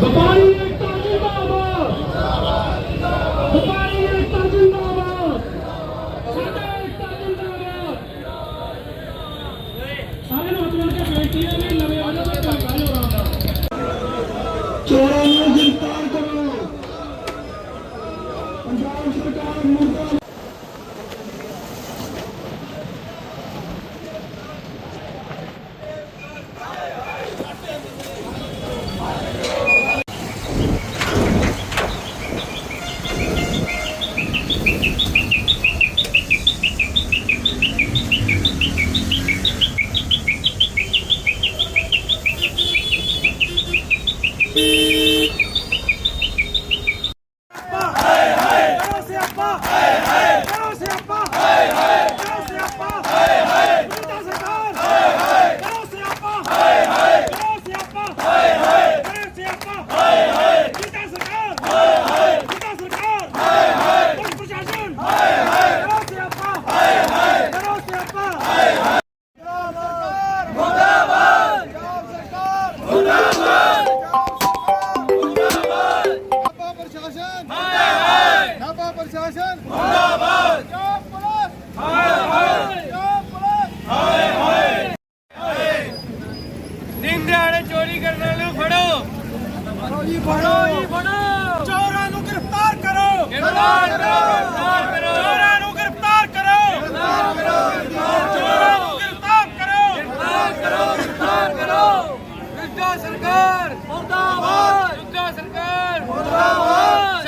ਵਪਾਰੀ ਏਕਤਾ ਜਿੰਦਾਬਾਦ। ਵਪਾਰੀ ਏਕਤਾ ਜਿੰਦਾਬਾਦ। ਸਾਡਾ ਏਕਤਾ ਜਿੰਦਾਬਾਦ। ਸਾਰੇ ਨੂੰ ਕੇ ਬੇਨਤੀ ਹੈ Thank you. ਪ੍ਰਸ਼ਾਸਨ ਨਾਭਾ ਪ੍ਰਸ਼ਾਸਨ। ਮੁਰਦਾਬਾਦ। ਪੰਜਾਬ ਪੁਲਿਸ। ਹਾਏ ਹਾਏ। ਪੰਜਾਬ ਪੁਲਿਸ। ਹਾਏ ਹਾਏ। ਨਿੰਦਿਆੜੇ ਚੋਰੀ ਕਰਨ ਵਾਲੇ ਨੂੰ ਫੜੋ। ਫੜੋ ਜੀ ਫੜੋ। ਚੋਰਾਂ ਨੂੰ ਗ੍ਰਿਫਤਾਰ ਕਰੋ। ਗ੍ਰਿਫਤਾਰ ਕਰੋ ਗ੍ਰਿਫਤਾਰ ਕਰੋ ਚੋਰਾਂ ਨੂੰ ਗ੍ਰਿਫਤਾਰ ਕਰੋ ਗ੍ਰਿਫਤਾਰ ਕਰੋ ਚੋਰਾਂ ਨੂੰ ਗ੍ਰਿਫਤਾਰ ਕਰੋ ਗ੍ਰਿਫਤਾਰ ਕਰੋ ਗ੍ਰਿਫਤਾਰ ਕਰੋ ਦੂਜਾ ਸਰਕਾਰ ਮੁਰਦਾਬਾਦ ਦੂਜਾ ਸਰਕਾਰ ਮੁਰਦਾਬਾਦ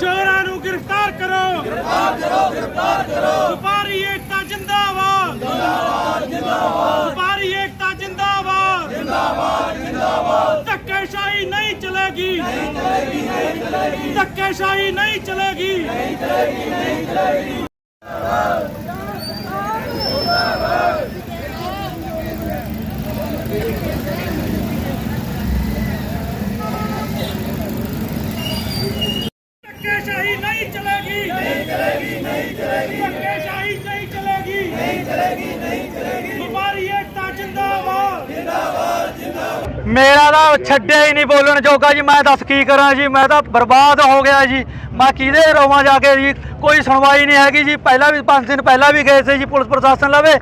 ਚੋਰਾਂ ਨੂੰ ਗ੍ਰਿਫਤਾਰ ਕਰੋ ਗ੍ਰਿਫਤਾਰ ਕਰੋ ਗ੍ਰਿਫਤਾਰ ਕਰੋ ਵਪਾਰੀ ਏਕਤਾ ਜਿੰਦਾਬਾਦ। ਜਿੰਦਾਬਾਦ ਜਿੰਦਾਬਾਦ ਵਪਾਰੀ ਏਕਤਾ ਜਿੰਦਾਬਾਦ। ਜਿੰਦਾਬਾਦ ਜਿੰਦਾਬਾਦ ਧੱਕੇਸ਼ਾਹੀ ਨਹੀਂ ਚਲੇਗੀ। ਨਹੀਂ ਚਲੇਗੀ ਨਹੀਂ ਚਲੇਗੀ ਧੱਕੇਸ਼ਾਹੀ ਨਹੀਂ ਚਲੇਗੀ ਨਹੀਂ ਚਲੇਗੀ ਨਹੀਂ ਚਲੇਗੀ ਧੱਕੇਸ਼ਾਹੀ ਨਹੀਂ ਚਲੇਗੀ ਨਹੀਂ ਚਲੇਗੀ ਨਹੀਂ ਚਲੇਗੀ ਧੱਕੇਸ਼ਾਹੀ ਨਹੀਂ ਚਲੇਗੀ ਨਹੀਂ ਚਲੇਗੀ ਨਹੀਂ ਚਲੇਗੀ ਵਪਾਰੀ ਏਕਤਾ ਜਿੰਦਾਬਾਦ। ਮੇਰਾ ਤਾਂ ਛੱਡਿਆ ਹੀ ਨਹੀਂ ਬੋਲਣ ਜੋਗਾ ਜੀ, ਮੈਂ ਦੱਸ ਕੀ ਕਰਾਂ ਜੀ, ਮੈਂ ਤਾਂ ਬਰਬਾਦ ਹੋ ਗਿਆ ਜੀ। ਮੈਂ ਕਿਹਦੇ ਰੋਵਾਂ ਜਾ ਕੇ ਜੀ, ਕੋਈ ਸੁਣਵਾਈ ਨਹੀਂ ਹੈਗੀ ਜੀ। ਪਹਿਲਾਂ ਵੀ 5 ਦਿਨ ਪਹਿਲਾਂ ਵੀ ਗਏ ਸੀ ਜੀ, ਪੁਲਿਸ ਪ੍ਰਸ਼ਾਸਨ ਲਵੇ।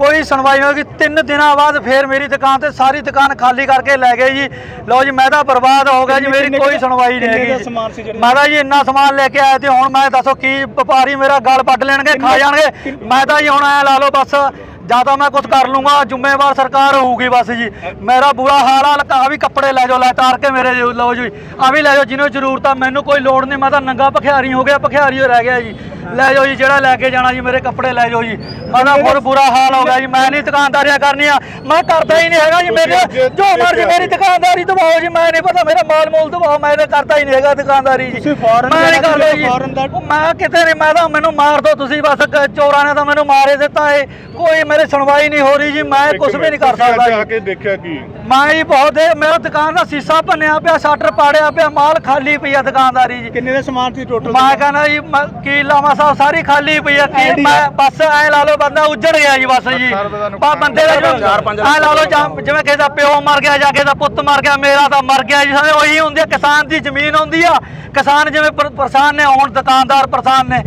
ਕੋਈ ਸੁਣਵਾਈ ਨਹੀਂ ਹੋਗੀ ਤਿੰਨ ਦਿਨਾਂ ਬਾਅਦ ਫੇਰ ਮੇਰੀ ਦੁਕਾਨ ਤੇ ਸਾਰੀ ਦੁਕਾਨ ਖਾਲੀ ਕਰਕੇ ਲੈ ਗਏ ਜੀ। ਲਓ ਜੀ ਮੈਂ ਤਾਂ ਬਰਬਾਦ ਹੋ ਗਿਆ ਜੀ ਮੇਰੀ ਕੋਈ ਸੁਣਵਾਈ ਨਹੀਂ ਹੈਗੀ। ਜੀ। ਮੈਂ ਤਾਂ ਜੀ ਇੰਨਾ ਸਮਾਨ ਲੈ ਕੇ ਆਇਆ ਤੇ ਹੁਣ ਮੈਂ ਦੱਸੋ ਕੀ ਵਪਾਰੀ ਮੇਰਾ ਗਲ ਪੱਟ ਲੈਣਗੇ ਖਾ ਜਾਣਗੇ? ਮੈਂ ਤਾਂ ਜੀ ਹੁਣ ਐ ਲਾ ਲਓ ਬਸ। ਜਾਂ ਤਾਂ ਮੈਂ ਕੁਝ ਕਰ ਲੂੰਗਾ ਜ਼ਿੰਮੇਵਾਰ ਸਰਕਾਰ ਹੋਊਗੀ ਬਸ ਜੀ। ਮੇਰਾ ਬੁਰਾ ਹਾਲ ਆ ਲਕਾ ਵੀ ਕੱਪੜੇ ਲੈ ਜਾਓ ਲੈ ਤਾਰ ਕੇ ਮੇਰੇ ਲਓ ਜੀ। ਆ ਵੀ ਲੈ ਜਾਓ ਜਿਹਨੂੰ ਜ਼ਰੂਰਤ ਆ ਮੈਨੂੰ ਕੋਈ ਲੋੜ ਨਹੀਂ ਮੈਂ ਤਾਂ ਨੰਗਾ ਭਖਿਆਰੀ ਹੋ ਗਿਆ ਭਖਿਆਰੀ ਹੋ ਰਹਿ ਗਿਆ ਜੀ। ਲੈ ਜਾਓ ਜੀ ਜਿਹੜਾ ਲੈ ਕੇ ਜਾਣਾ ਜੀ ਮੇਰੇ ਕੱਪੜੇ ਲੈ ਜਾਓ ਜੀ। ਮੈਂ ਤਾਂ ਬਹੁਤ ਬੁਰਾ ਹਾਲ ਹੋ ਗਿਆ ਜੀ ਮੈਂ ਨਹੀਂ ਦੁਕਾਨਦਾਰੀਆਂ ਕਰਨੀਆਂ ਮੈਂ ਕਰਦਾ ਹੀ ਨਹੀਂ ਹੈਗਾ ਜੀ ਮੇਰੇ ਜੋ ਮਰਜ਼ੀ ਮੇਰੀ ਦੁਕਾਨਦਾਰੀ ਦਬਾਓ ਜੀ ਮੈਂ ਨਹੀਂ ਪਤਾ ਮੇਰਾ ਮਾਲ ਮੂਲ ਦਬਾਓ ਮੈਂ ਤਾਂ ਕਰਦਾ ਹੀ ਨਹੀਂ ਹੈਗਾ ਦੁਕਾਨਦਾਰੀ ਜੀ। ਮੈਂ ਨਹੀਂ ਕਰਦਾ ਜੀ। ਮੈਂ ਕਿਤੇ ਨਹੀਂ ਮੈਂ ਤਾਂ ਮੈਨੂੰ ਮਾਰ ਦੋ ਤੁਸੀਂ ਬਸ ਚੋਰਾਂ ਨੇ ਤਾਂ ਮੈਨੂੰ ਮਾਰੇ ਦਿੱਤਾ ਏ। ਕੋਈ ਮੇਰੀ ਸੁਣਵਾਈ ਨਹੀਂ ਹੋ ਰਹੀ ਜੀ ਮੈਂ ਕੁਝ ਵੀ ਨਹੀਂ ਕਰ ਸਕਦਾ ਆ ਜੀ। ਕੇ ਦੇਖਿਆ ਕੀ? ਮੈਂ ਹੀ ਬਹੁਤ ਦੇ ਮੇਰਾ ਦੁਕਾਨ ਦਾ ਸੀਸਾ ਭੰਨਿਆ ਪਿਆ ਸ਼ਟਰ ਪਾੜਿਆ ਪਿਆ ਮਾਲ ਖਾਲੀ ਪਈ ਆ ਦੁਕਾਨਦਾਰੀ ਜੀ। ਕਿੰਨੇ ਦਾ ਸਮਾਨ ਸੀ ਟੋਟਲ ਮੈਂ ਕਹਿੰਦਾ ਜੀ ਮ- ਕੀ ਲਾਵਾਂ ਸਾਹਿਬ ਸਾਰੀ ਖਾਲੀ ਪਈ ਆ ਕੀ ਮੈਂ ਬਸ ਐ ਲਾ ਲਓ ਬੰਦਾ ਉੱਜੜ ਗਿਆ ਜੀ ਬਸ ਜੀ। ਬਾ ਬੰਦੇ ਦਾ ਐ ਲਾ ਲਓ ਜਾਂ- ਜਿਵੇਂ ਕਿਸੇ ਦਾ ਪਿਓ ਮਰ ਗਿਆ ਜਾਂ ਕਿਸੇ ਦਾ ਪੁੱਤ ਮਰ ਗਿਆ ਮੇਰਾ ਤਾਂ ਮਰ ਗਿਆ ਜੀ ਸਾਰੇ ਉਹੀ ਹੁੰਦੀ ਆ ਕਿਸਾਨ ਦੀ ਜ਼ਮੀਨ ਹੁੰਦੀ ਆ। ਕਿਸਾਨ ਜਿਵੇਂ ਪਰ- ਪਰੇਸ਼ਾਨ ਨੇ ਹੁਣ ਦੁਕਾਨਦਾਰ ਪਰੇਸ਼ਾਨ ਨੇ।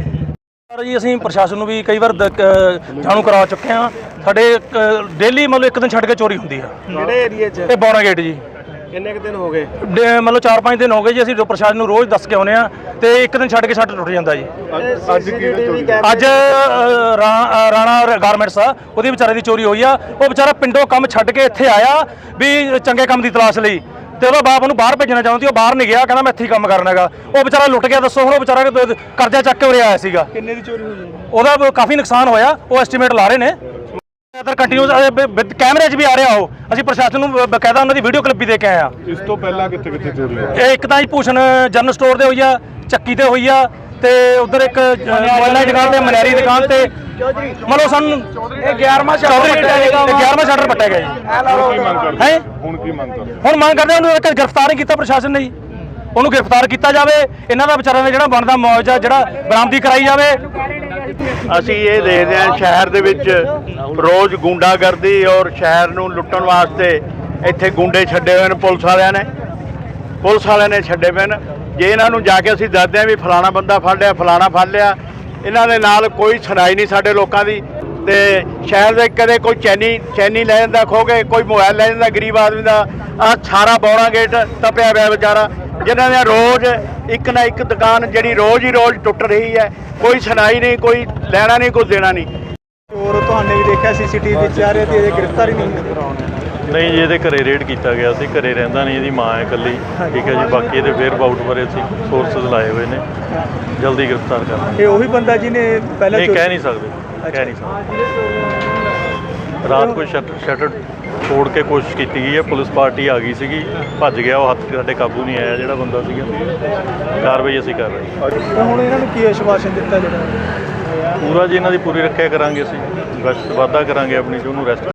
ਸਰ ਜੀ ਅਸੀਂ ਪ੍ਰਸ਼ਾਸਨ ਨੂੰ ਵੀ ਕਈ ਵਾਰ ਦ- ਕ- ਜਾਣੂ ਕਰਾ ਚੁੱਕੇ ਹਾਂ। ਸਾਡੇ ਡੇਲੀ ਮਤਲਬ ਇੱਕ ਦਿਨ ਛੱਡ ਕੇ ਚੋਰੀ ਹੁੰਦੀ ਆ। ਕਿਹੜੇ ਏਰੀਆ 'ਚ? ਇਹ ਬੌਣਾ ਗੇਟ ਜੀ। ਕਿੰਨੇ ਕੁ ਦਿਨ ਹੋ ਗਏ? ਡੇ- ਮਤਲਬ 4-5 ਦਿਨ ਹੋ ਗਏ ਜੀ ਅਸੀਂ ਜੋ ਪ੍ਰਸ਼ਾਸਨ ਨੂੰ ਰੋਜ਼ ਦੱਸ ਕੇ ਆਉਨੇ ਆ ਤੇ ਇੱਕ ਦਿਨ ਛੱਡ ਕੇ ਛੱਡ ਟੁੱਟ ਜਾਂਦਾ ਜੀ। ਅੱਜ ਕੀ ਚੋਰੀ? ਅੱਜ ਅ, ਰਾ- ਅ, ਰਾਣਾ ਗਾਰਮੈਂਟਸ ਆ ਉਹਦੀ ਵਿਚਾਰੇ ਦੀ ਚੋਰੀ ਹੋਈ ਆ। ਉਹ ਵਿਚਾਰਾ ਪਿੰਡੋਂ ਕੰਮ ਛੱਡ ਕੇ ਇੱਥੇ ਆਇਆ ਵੀ ਚੰਗੇ ਕੰਮ ਦੀ ਤਲਾਸ਼ ਲਈ। ਤੇ ਉਹਦਾ ਬਾਪ ਉਹਨੂੰ ਬਾਹਰ ਭੇਜਣਾ ਚਾਹੁੰਦੀ ਉਹ ਬਾਹਰ ਨਹੀਂ ਗਿਆ ਕਹਿੰਦਾ ਮੈਂ ਇੱਥੇ ਹੀ ਕੰਮ ਕਰਨਾ ਹੈਗਾ। ਉਹ ਵਿਚਾਰਾ ਲੁੱਟ ਗਿਆ ਦੱਸੋ ਹੁਣ ਉਹ ਵਿਚਾਰਾ ਕਰਜ਼ਾ ਚੱਕ ਕੇ ਉਰੇ ਆਇਆ ਸੀਗਾ। ਕਿੰਨੇ ਦੀ ਚੋਰੀ ਹੋਈ? ਉਹਦਾ ਕਾਫੀ ਨੁਕਸਾਨ ਹੋਇਆ ਉਹ ਐਸਟੀਮੇਟ ਲਾ ਰਹੇ ਨੇ। ਇਧਰ ਕੰਟੀਨਿਊਸ ਕੈਮਰੇ 'ਚ ਵੀ ਆ ਰਿਹਾ ਉਹ। ਅਸੀਂ ਪ੍ਰਸ਼ਾਸਨ ਨੂੰ ਬਕਾਇਦਾ ਉਹਨਾਂ ਦੀ ਵੀਡੀਓ ਕਲਿੱਪ ਵੀ ਦੇ ਕੇ ਆਏ ਆ। ਇਸ ਤੋਂ ਪਹਿਲਾਂ ਕਿੱਥੇ ਕਿੱਥੇ ਚੋਰੀ ਹੋਈ? ਇਹ ਇੱਕ ਤਾਂ ਜੀ ਭੂਸ਼ਣ ਜਨਰਲ ਸਟੋਰ ਤੇ ਹੋਈ ਆ ਚੱਕੀ ਤੇ ਹੋਈ ਆ ਤੇ ਉਧਰ ਇੱਕ ਮੋਬਾਈਲਾਂ ਦੀ ਦੁਕਾਨ ਤੇ ਮਨਿਆਰੀ ਦੁਕਾਨ ਤੇ। ਮਤਲਬ ਸਾਨੂੰ ਇਹ 11ਵਾਂ ਸ਼ਟਰ ਪੱਟਿਆ ਗਿਆ 11ਵਾਂ ਸ਼ਟਰ ਪੱਟਿਆ ਗਿਆ ਜੀ। ਹੁਣ ਕੀ ਮੰਗ ਕਰਦੇ? ਹੈਂ? ਹੁਣ ਕੀ ਮੰਗ ਕਰਦੇ? ਹੁਣ ਮੰਗ ਕਰਦੇ ਹਾਂ ਉਹਨੂੰ ਇੱਕ ਗ੍ਰਿਫਤਾਰ ਨਹੀਂ ਕੀਤਾ ਪ੍ਰਸ਼ਾਸਨ ਨੇ ਜੀ। ਉਹਨੂੰ ਗ੍ਰਿਫਤਾਰ ਕੀਤਾ ਜਾਵੇ ਇਹਨਾਂ ਦਾ ਵਿਚਾਰਿਆਂ ਦਾ ਜਿਹੜਾ ਬਣਦਾ ਮੁਆਵਜ਼ਾ ਜਿਹੜਾ ਬਰਾਮਦੀ ਕਰਾਈ ਜਾਵੇ ਅਸੀਂ ਇਹ ਦੇਖਦੇ ਹਾਂ ਸ਼ਹਿਰ ਦੇ ਵਿੱਚ ਰੋਜ਼ ਗੁੰਡਾਗਰਦੀ ਔਰ ਸ਼ਹਿਰ ਨੂੰ ਲੁੱਟਣ ਵਾਸਤੇ ਇੱਥੇ ਗੁੰਡੇ ਛੱਡੇ ਹੋਏ ਨੇ ਪੁਲਿਸ ਵਾਲਿਆਂ ਨੇ। ਪੁਲਿਸ ਵਾਲਿਆਂ ਨੇ ਛੱਡੇ ਪਏ ਨੇ। ਜੇ ਇਹਨਾਂ ਨੂੰ ਜਾ ਕੇ ਅਸੀਂ ਦੱਸਦੇ ਹਾਂ ਵੀ ਫਲਾਣਾ ਬੰਦਾ ਫੜ ਲਿਆ ਫਲਾਣਾ ਫੜ ਲਿਆ ਇਹਨਾਂ ਦੇ ਨਾਲ ਕੋਈ ਸੁਣਾਈ ਨਹੀਂ ਸਾਡੇ ਲੋਕਾਂ ਦੀ। ਤੇ ਸ਼ਹਿਰ ਦੇ ਕਦੇ ਕੋਈ ਚੈਨੀ ਚੈਨੀ ਲੈ ਜਾਂਦਾ ਖੋ ਕੇ ਕੋਈ ਮੋਬਾਈਲ ਲੈ ਜਾਂਦਾ ਗਰੀਬ ਆਦਮੀ ਦਾ। ਆ ਸਾਰਾ ਬੌਣਾ ਗੇਟ ਤਪਿਆ ਪਿਆ ਵਿਚਾਰਾ। ਜਿਨ੍ਹਾਂ ਦੇ ਰੋਜ਼ ਇੱਕ ਨਾ ਇੱਕ ਦੁਕਾਨ ਜਿਹੜੀ ਰੋਜ਼ ਹੀ ਰੋਜ਼ ਟੁੱਟ ਰਹੀ ਹੈ ਕੋਈ ਸੁਣਾਈ ਨਹੀਂ ਕੋਈ ਲੈਣਾ ਨਹੀਂ ਕੋਈ ਦੇਣਾ ਨਹੀਂ। ਚੋਰ ਤੁਹਾਨੇ ਵੀ ਦੇਖਿਆ ਸੀਸੀਟੀਵੀ ਵਿੱਚ ਆ ਰਹੇ ਤੇ ਇਹਦੇ ਗ੍ਰਿਫਤਾਰ ਹੀ ਨਹੀਂ ਨਹੀਂ ਜੀ ਇਹਦੇ ਘਰੇ ਰੇਡ ਕੀਤਾ ਗਿਆ ਸੀ ਘਰੇ ਰਹਿੰਦਾ ਨਹੀਂ ਇਹਦੀ ਮਾਂ ਹੈ ਇਕੱਲੀ। ਠੀਕ ਹੈ ਜੀ ਬਾਕੀ ਇਹਦੇ ਵੇਅਰ ਬਾਊਟ ਬਾਰੇ ਅਸੀਂ ਸੋਰਸਸ ਲਾਏ ਹੋਏ ਨੇ। ਜਲਦੀ ਗ੍ਰਿਫਤਾਰ ਕਰਾਂਗੇ ਇਹ ਉਹੀ ਬੰਦਾ ਜਿਹਨੇ ਪਹਿਲਾਂ ਨਹੀਂ ਕਹਿ ਨਹੀਂ ਸਕਦੇ ਕਹਿ ਨਹੀਂ ਸਕਦੇ। ਰਾਤ ਕੋਈ ਸ਼ਟਰ ਸ਼ਟਰ ਤੋੜ ਕੇ ਕੋਸ਼ਿਸ਼ ਕੀਤੀ ਗਈ ਹੈ। ਪੁਲਿਸ ਪਾਰਟੀ ਆ ਗਈ ਸੀਗੀ ਭੱਜ ਗਿਆ ਉਹ ਹੱਥ ਸਾਡੇ ਕਾਬੂ ਨਹੀਂ ਆਇਆ ਜਿਹੜਾ ਬੰਦਾ ਸੀਗਾ। ਕਾਰਵਾਈ ਅਸੀਂ ਕਰ ਰਹੇ ਹਾਂ। ਤਾਂ ਹੁਣ ਇਹਨਾਂ ਨੂੰ ਕੀ ਆਸ਼ਵਾਸਨ ਦਿੱਤਾ ਜਿਹੜਾ? ਪੂਰਾ ਜੀ ਇਹਨਾਂ ਦੀ ਪੂਰੀ ਰੱਖਿਆ ਕਰਾਂਗੇ ਅਸੀਂ। ਗਸ਼ਤ ਵਾਧਾ ਕਰਾਂਗੇ ਆਪਣੀ ਜੋ ਉਹਨੂੰ ਰੈਸਟ